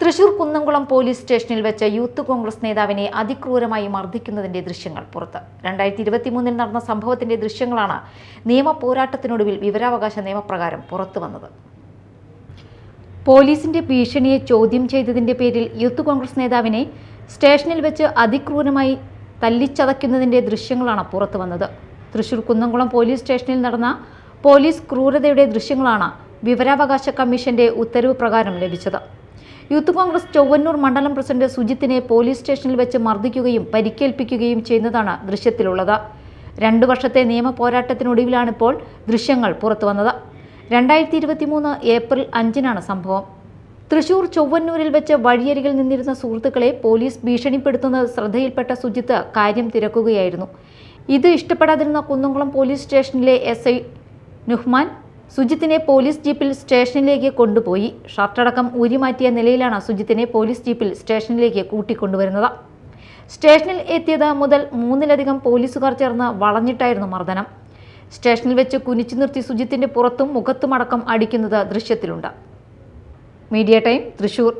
Thrissur Kunnamkulam police സ്റ്റേഷനിൽ വെച്ച് youth Congress നേതാവിനെ അതിക്രൂരമായി മർദ്ദിക്കുന്നതിന്റെ ദൃശ്യങ്ങൾ പുറത്ത്. രണ്ടായിരത്തി ഇരുപത്തിമൂന്നിൽ നടന്ന സംഭവത്തിന്റെ ദൃശ്യങ്ങളാണ് നിയമ പോരാട്ടത്തിനൊടുവിൽ വിവരാവകാശ നിയമപ്രകാരം പുറത്തു വന്നത്. പോലീസിന്റെ ഭീഷണിയെ ചോദ്യം ചെയ്തതിന്റെ പേരിൽ യൂത്ത് കോൺഗ്രസ് നേതാവിനെ സ്റ്റേഷനിൽ വെച്ച് അതിക്രൂരമായി തല്ലിച്ചതയ്ക്കുന്നതിന്റെ ദൃശ്യങ്ങളാണ് പുറത്തു വന്നത്. തൃശൂർ കുന്നംകുളം പോലീസ് സ്റ്റേഷനിൽ നടന്ന പോലീസ് ക്രൂരതയുടെ ദൃശ്യങ്ങളാണ് വിവരാവകാശ കമ്മീഷന്റെ ഉത്തരവ് പ്രകാരം ലഭിച്ചത്. യൂത്ത് കോൺഗ്രസ് ചൊവ്വന്നൂർ മണ്ഡലം പ്രസിഡന്റ് സുജിത്തിനെ പോലീസ് സ്റ്റേഷനിൽ വെച്ച് മർദ്ദിക്കുകയും പരിക്കേൽപ്പിക്കുകയും ചെയ്യുന്നതാണ് ദൃശ്യത്തിലുള്ളത്. രണ്ടു വർഷത്തെ നിയമ പോരാട്ടത്തിനൊടുവിലാണിപ്പോൾ ദൃശ്യങ്ങൾ പുറത്തുവന്നത്. രണ്ടായിരത്തി ഇരുപത്തിമൂന്ന് ഏപ്രിൽ അഞ്ചിനാണ് സംഭവം. തൃശൂർ ചൊവ്വന്നൂരിൽ വെച്ച് വഴിയരികിൽ നിന്നിരുന്ന സുഹൃത്തുക്കളെ പോലീസ് ഭീഷണിപ്പെടുത്തുന്നത് ശ്രദ്ധയിൽപ്പെട്ട സുജിത്ത് കാര്യം തിരക്കുകയായിരുന്നു. ഇത് ഇഷ്ടപ്പെടാതിരുന്ന കുന്നംകുളം പോലീസ് സ്റ്റേഷനിലെ എസ് ഐ നുഹ്മാൻ സുജിത്തിനെ പോലീസ് ജീപ്പിൽ സ്റ്റേഷനിലേക്ക് കൊണ്ടുപോയി. ഷർട്ടടക്കം ഊരിമാറ്റിയ നിലയിലാണ് സുജിത്തിനെ പോലീസ് ജീപ്പിൽ സ്റ്റേഷനിലേക്ക് കൂട്ടിക്കൊണ്ടുവരുന്നത്. സ്റ്റേഷനിൽ എത്തിയത് മുതൽ മൂന്നിലധികം പോലീസുകാർ ചേർന്ന് വളഞ്ഞിട്ടായിരുന്നു മർദ്ദനം. സ്റ്റേഷനിൽ വെച്ച് കുനിച്ചു നിർത്തി സുജിത്തിന്റെ പുറത്തും മുഖത്തുമടക്കം അടിക്കുന്നത് ദൃശ്യത്തിലുണ്ട്. Media time Thrissur.